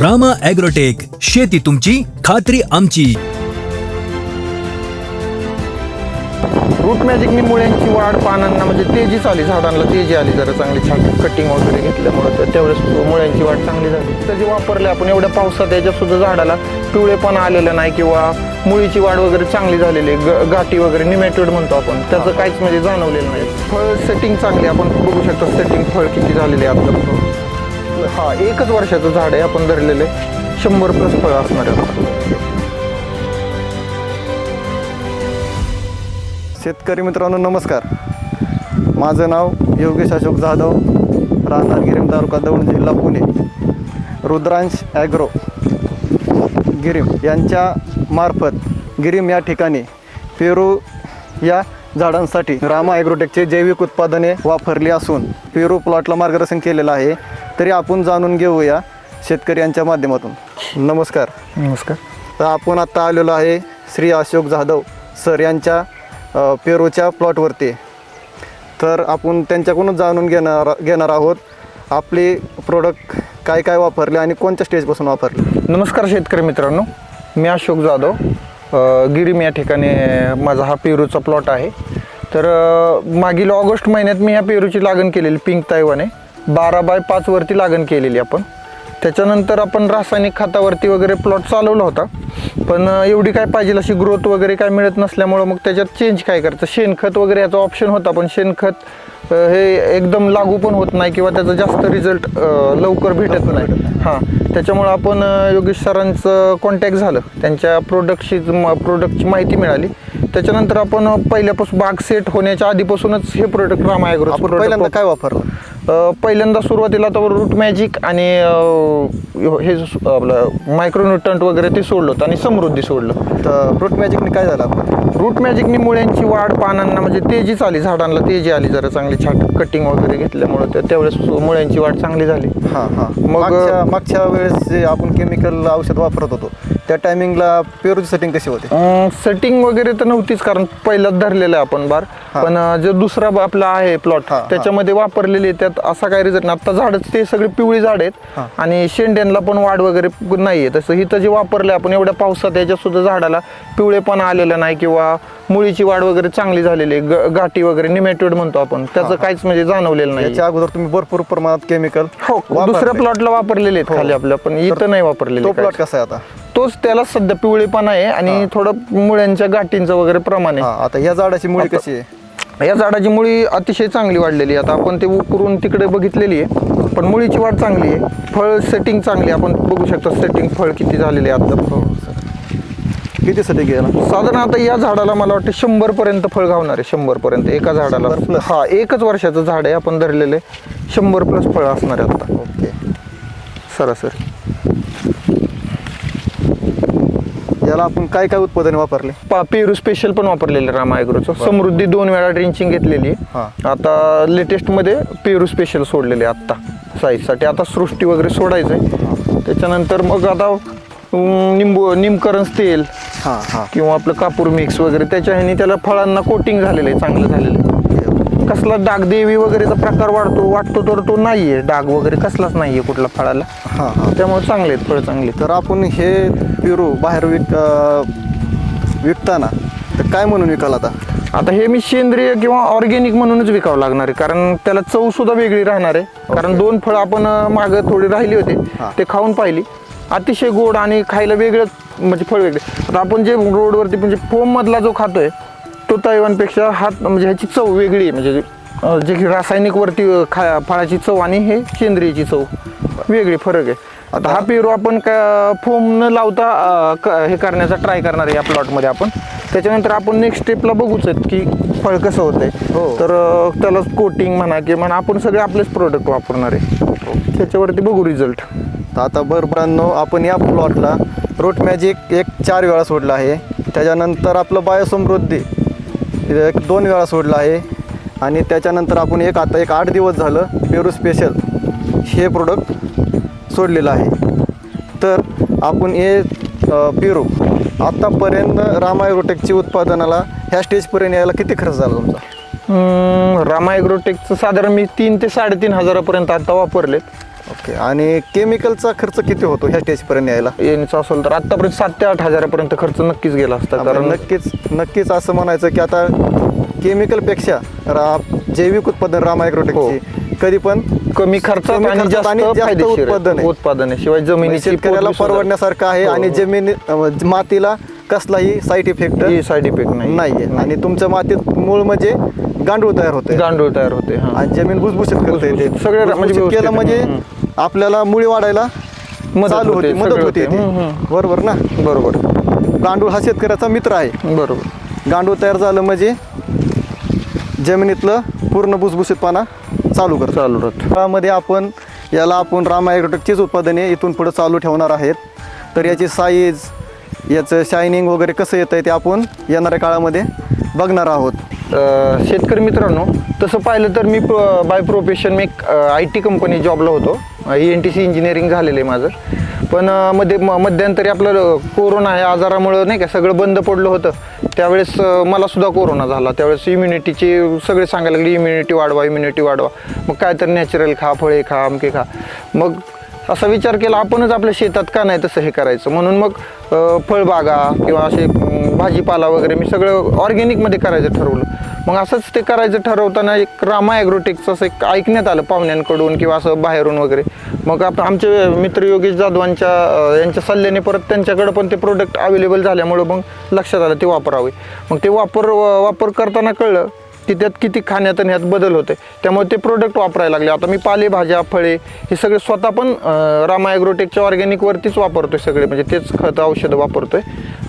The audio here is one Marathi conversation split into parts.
रामा ॲग्रोटेक शेती तुमची खात्री आमची. रूट मॅजिकनी मुळ्यांची वाढ पानांना म्हणजे तेजी आली झाडांना तेजी आली जरा चांगली छान कटिंग वगैरे घेतल्यामुळं तर त्यावेळेस मुळ्यांची वाढ चांगली झाली. तर जे वापरले आपण एवढ्या पावसात याच्यात सुद्धा झाडाला पिवळेपणा आलेलं नाही किंवा मुळीची वाढ वगैरे चांगली झालेली आहे. ग- गाठी वगैरे निमॅटोड म्हणतो आपण त्याचं काहीच म्हणजे जाणवलेलं नाही. फळ सेटिंग चांगली आपण बघू शकतो सेटिंग फळ किती झालेले आहे आपलं हा एकच वर्षाचं झाड आहे आपण धरलेले शंभर प्लस फळ असणार आहे शेतकरी मित्रांनो नमस्कार. माझं नाव योगेश अशोक जाधव राहणार गिरीम तालुका दौंड जिल्हा पुणे. रुद्रांश ॲग्रो गिरीम यांच्या मार्फत गिरीम या ठिकाणी पेरू या झाडांसाठी रामा ॲग्रोटेकचे जैविक उत्पादने वापरली असून पेरू प्लॉटला मार्गदर्शन केलेलं आहे. तरी आपण जाणून घेऊया शेतकरी यांच्या माध्यमातून. नमस्कार. नमस्कार. तर आपण आता आलेलो आहे श्री अशोक जाधव सर यांच्या अ, पेरूच्या प्लॉटवरती. तर आपण त्यांच्याकडूनच जाणून घेणार घेणार आहोत आपले प्रोडक्ट काय काय वापरले आणि कोणत्या स्टेजपासून वापरले? नमस्कार शेतकरी मित्रांनो. मी अशोक जाधव. अ, गिरीम या ठिकाणी अ, माझा हा पेरूचा प्लॉट आहे. तर अ, मागील ऑगस्ट महिन्यात मी ह्या पेरूची लागण केलेली पिंक ताईवाने बारा बाय पाचवरती लागण केलेली आपण. त्याच्यानंतर आपण रासायनिक खतावरती वगैरे प्लॉट चालवला होता. पण एवढी काय पाहिजे अशी ग्रोथ वगैरे काय मिळत नसल्यामुळं मग त्याच्यात चेंज काय करायचं? शेणखत वगैरे याचा ऑप्शन होता पण शेणखत हे एकदम लागू पण होत नाही किंवा त्याचा जास्त रिझल्ट लवकर भेटत नाही. हां. त्याच्यामुळं आपण योगेश सरांचं कॉन्टॅक्ट झालं. त्यांच्या प्रोडक्टशी प्रोडक्टची माहिती मिळाली. त्याच्यानंतर आपण पहिल्यापासून बाग सेट होण्याच्या आधीपासूनच हे प्रोडक्ट रामायग्रो पहिल्यांदा काय वापरलं? पहिल्यांदा सुरुवातीला तर रूट मॅजिक आणि हे आपलं मायक्रोन्युटंट वगैरे ते सोडलं होतं आणि समृद्धी सोडलं. तर फ्रूट मॅजिकने काय झालं रूट मॅजिकनी मुळ्यांची वाढ पानांना म्हणजे तेजीच आली झाडांना तेजी आली जरा चांगली छाट कटिंग वगैरे घेतल्यामुळं तर त्यावेळेस मुळ्यांची वाढ चांगली झाली. हां हां. मग- मागच्या वेळेस जे आपण केमिकल औषध वापरत होतो त्या टायमिंगला पेरूची सेटिंग कशी होते? सेटिंग वगैरे तर नव्हतीच कारण पहिलाच धरलेलं आहे आपण बार. पण जो दुसरा आपला आहे प्लॉट. त्याच्यामध्ये वापरलेले त्यात असा काही रिझल्ट नाही. आता झाड ते सगळे पिवळी झाड आहेत. आणि शेंड्यांना पण वाढ वगैरे नाहीये. तसं इथं जे वापरले आपण एवढ्या पावसात याच्यात सुद्धा झाडाला पिवळेपणा आलेला नाही किंवा मुळीची वाढ वगैरे चांगली झालेली आहे. गाठी वगैरे निमॅटोड म्हणतो आपण. त्याचं काहीच म्हणजे जाणवलेलं नाही. याच्या अगोदर तुम्ही भरपूर प्रमाणात केमिकल हो दुसऱ्या प्लॉटला वापरलेले आहेत हो. खाली आपल्या पण इथं नाही वापरलेले. प्लॉट कसा आहे आता? तोच त्याला सध्या पिवळेपणा आहे आणि थोडं मुळ्यांच्या गाठींचं वगैरे प्रमाण आहे. आता या झाडाची मुळी कशी आहे? या झाडाची मुळी अतिशय चांगली वाढलेली आहे. आता आपण ते उकरून तिकडे बघितलेली आहे. पण मुळीची वाढ चांगली आहे. फळ सेटिंग चांगली आहे. आपण बघू शकतो सेटिंग फळ किती झालेले आहे आता. हो सर. कितीसाठी गेला साधारण आता या झाडाला मला वाटतं शंभर पर्यंत फळ घावणार आहे. शंभर पर्यंत एका झाडाला. 100 plus? हा एकच वर्षाचं झाड आहे. आपण धरलेले शंभर प्लस फळ असणार आहे आता. ओके. सरासरी. याला आपण काय काय उत्पादने वापरले? पा पेरू स्पेशल पण वापरलेलं रामा ॲग्रोचं समृद्धी दोन वेळा ड्रिंचिंग घेतलेली. हा. आहे आता लेटेस्टमध्ये पेरू स्पेशल सोडलेले आत्ता. साईजसाठी आता सृष्टी वगैरे सोडायचं आहे त्याच्यानंतर मग आता अं, निंबू निमकरंज तेल हां हां. किंवा आपलं कापूर मिक्स वगैरे. त्याच्या ह्यानी त्याला फळांना कोटिंग झालेलं आहे चांगलं झालेलं आहे. कसला डाग देवी वगैरेचा प्रकार वाढतो वाटतो तर तो नाही आहे डाग वगैरे कसलाच नाही आहे कुठला फळाला. हां हां. त्यामुळे चांगले आहेत फळ चांगले. तर आपण हे पेरू बाहेर विक अं, विकताना तर काय म्हणून विकाल आता? आता हे मी सेंद्रिय किंवा ऑर्गॅनिक म्हणूनच विकावं लागणार आहे. कारण त्याला चव सुद्धा वेगळी राहणार आहे. कारण दोन फळं आपण माग थोडी राहिली होती हा. ते खाऊन पाहिली. अतिशय गोड आणि खायला वेगळंच म्हणजे फळ वेगळे. आता आपण जे रोडवरती म्हणजे फोम मधला जो खातोय तो तैवानपेक्षा हात म्हणजे ह्याची चव वेगळी आहे. म्हणजे जे की रासायनिक वरती अं, खा फळाची चव आणि हे सेंद्रियची चव वेगळी फरक आहे. आता हा पेरू आपण का फोम न लावता क- हे करण्याचा ट्राय करणार आहे या प्लॉटमध्ये आपण. त्याच्यानंतर आपण नेक्स्ट स्टेपला बघूच आहेत की फळ कसं होतंय. हो. तर त्याला कोटिंग म्हणा की म्हणा आपण सगळे आपलेच प्रोडक्ट वापरणार आहे. त्याच्यावरती बघू रिझल्ट तर आता बरोबरांनो आपण या प्लॉटला रूट मॅजिक एक चार वेळा सोडलं आहे. त्याच्यानंतर आपलं बायोसमृद्धी एक दोन वेळा सोडलं आहे. आणि त्याच्यानंतर आपण एक आता एक आठ दिवस झालं पेरू स्पेशल हे प्रोडक्ट सोडलेलं आहे. तर आपण हे पेरू आत्तापर्यंत रामायग्रोटेकची उत्पादनाला ह्या स्टेजपर्यंत यायला किती खर्च झाला तुमचा? रामायग्रोटेकचं साधारण मी तीन ते साडेतीन हजारापर्यंत आत्ता वापरलेत. ओके आणि केमिकलचा खर्च किती होतो ह्या स्टेजपर्यंत यायला यांचं असेल तर आतापर्यंत सात ते आठ हजारापर्यंत खर्च नक्कीच गेला असता कारण नक्कीच नक्कीच असं म्हणायचं की आता केमिकलपेक्षा रा जैविक उत्पादन राम ॲग्रोटेकची कधी पण कमी खर्चात कमी आणि खर्चात जास्त आणि जास्त फायदेशीर आहे. उत्पादन आहे. उत्पादन आहे शिवाय म्हणजे जमिनीची शेतकऱ्याला परवडण्यासारखं आहे हो, आणि हो. जमिनी अं, मातीला कसलाही साईड इफेक्ट ही साईड इफेक्ट नाही नाहीये आणि तुमच्या मातीत मूळ म्हणजे गांडूळ तयार होते गांडूळ तयार होते हा. आणि जमीन भुसभुशीत करता येते भुसभुशीत. सगळं म्हणजे भुसभुशीत व्यवस्थित केलं म्हणजे. आपल्याला मुळी वाढायला मदत चालू होते, होती मदत सगळं होती होते. ती. हम्म, हम्म. बरोबर ना बरोबर गांडूळ हा शेतकऱ्याचा मित्र आहे बरोबर गांडूळ तयार झालं म्हणजे जमिनीतलं पूर्ण भुसभुशीतपणा चालू करतो चालू राहत काळामध्ये आपण याला आपण राम ॲग्रोटेकचीच उत्पादने इथून पुढे चालू ठेवणार आहेत तर याची साईज याचं शायनिंग वगैरे कसं येतं आहे ते आपण येणाऱ्या काळामध्ये बघणार आहोत शेतकरी मित्रांनो तसं पाहिलं तर मी बाय प्रोफेशन मी एक आय टी कंपनी जॉबला होतो. E N T C engineering झालेलं आहे माझं. पण मध्ये म- मध्यंतरी आपलं कोरोना या आजारामुळं नाही का सगळं बंद पडलं होतं. त्यावेळेस मलासुद्धा मला सुद्धा कोरोना झाला. त्यावेळेस इम्युनिटीची सगळे सांगायला लागले इम्युनिटी वाढवा इम्युनिटी वाढवा. मग काय तर नॅचरल खा फळे खा अमके खा. मग असा विचार केला आपणच आपल्या शेतात का नाही तसं हे करायचं? म्हणून मग फळबागा किंवा असे भाजीपाला वगैरे मी सगळं ऑर्गॅनिकमध्ये करायचं ठरवलं. मग असंच ते करायचं ठरवताना एक रामा ॲग्रोटेकचं असं एक ऐकण्यात आलं पाहुण्यांकडून किंवा असं बाहेरून वगैरे. मग आप आमचे मित्र योगेश जाधवांच्या यांच्या सल्ल्याने परत त्यांच्याकडं पण ते प्रोडक्ट अवेलेबल झाल्यामुळं मग लक्षात आलं ते वापरावे. मग ते वापर वापर करताना कळलं की त्यात किती खाण्यात आणि ह्यात बदल होते त्यामुळे ते प्रोडक्ट वापरायला लागले. आता मी पालेभाज्या फळे हे सगळे स्वतः पण रामा ॲग्रोटेकच्या ऑर्गॅनिकवरतीच वापरतोय सगळे. म्हणजे तेच खत औषधं वापरतोय.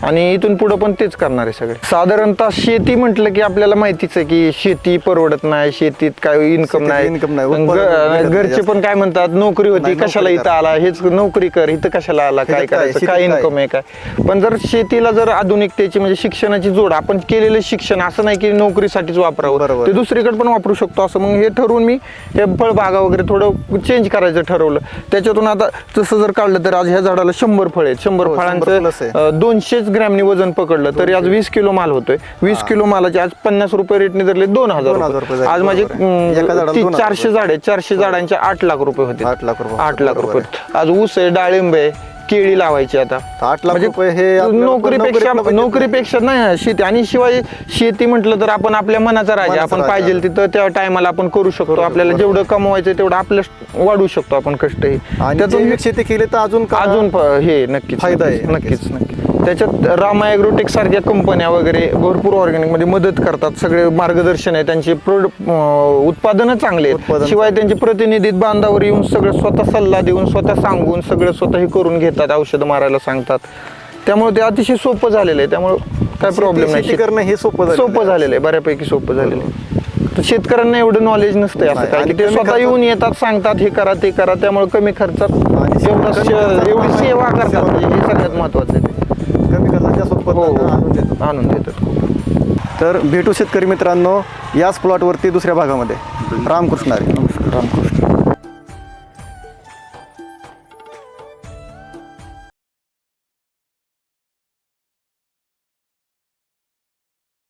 आणि इथून पुढं पण तेच करणार आहे सगळे. साधारणतः शेती म्हटलं की आपल्याला माहितीच आहे की शेती परवडत नाही शेतीत काय इन्कम नाही. income नाही, घरचे. पण काय म्हणतात नोकरी होती कशाला इथं. आला? हेच नोकरी कर इथं कशाला आला? काय? करायचं? काय? इन्कम आहे काय? पण जर शेतीला जर आधुनिकतेची म्हणजे शिक्षणाची जोड आपण केलेलं शिक्षण असं नाही की नोकरीसाठीच वापरावं. ते दुसरीकडे पण वापरू शकतो. असं मग हे ठरवून मी हे फळबागा वगैरे थोडं चेंज करायचं ठरवलं. त्याच्यातून आता तसं जर काढलं तर आज ह्या झाडाला शंभर फळ आहेत. शंभर हो, 100 फळांचं दोनशेच ग्रॅमनी वजन पकडलं तरी आज वीस किलो माल होतोय. वीस किलो मालाचे आज पन्नास रुपये रेटने धरले दोन हजार रुपये. आज माझे आहे. ती चारशे झाड आहेत चारशे झाडांचे आठ लाख रुपये होते. आठ लाख रुपये आठ लाख रुपये आज ऊस आहे डाळिंब आहे केळी लावायची आता. आठ लाख म्हणजे रुपये हे नोकरीपेक्षा नोकरीपेक्षा नाही शेती. आणि शिवाय शेती म्हटलं तर आपण आपल्या मनाचा राजा आपण. पाहिजे तिथं त्या टायमाला आपण करू शकतो. आपल्याला जेवढं कमवायचं तेवढं आपलं वाढवू शकतो आपण त्यातून जैविक शेती केली तर अजून अजून हे नक्कीच फायदा आहे. नक्कीच. नक्कीच नक्की त्याच्यात रामा ॲग्रोटेक सारख्या कंपन्या वगैरे भरपूर ऑर्गॅनिकमध्ये मदत करतात. सगळे मार्गदर्शन आहे. त्यांचे प्रोडक्ट उत्पादनं चांगले आहेत. शिवाय त्यांचे प्रतिनिधित बांधावर येऊन सगळं स्वतः सल्ला देऊन स्वतः सांगून सगळं स्वतः हे करून घेतात औषधं मारायला सांगतात. त्यामुळे ते अतिशय सोपं झालेलं आहे. त्यामुळे काय प्रॉब्लेम नाही. करणं हे सोपं झालेलं सोपं आहे. झालेलं आहे. बऱ्यापैकी सोपं झालेलं आहे. तर शेतकऱ्यांना एवढं नॉलेज नसतंय असं. काय की ते स्वतः येऊन येतात सांगतात हे करा ते करा. त्यामुळे कमी खर्चात एवढं सेवा करतात. हे सगळ्यात महत्वाचं आहे. उत्पन्न आणून देतो हो आणून देतात तर भेटू शेतकरी मित्रांनो याच प्लॉटवरती दुसऱ्या भागामध्ये. रामकृष्ण. रामकृष्ण.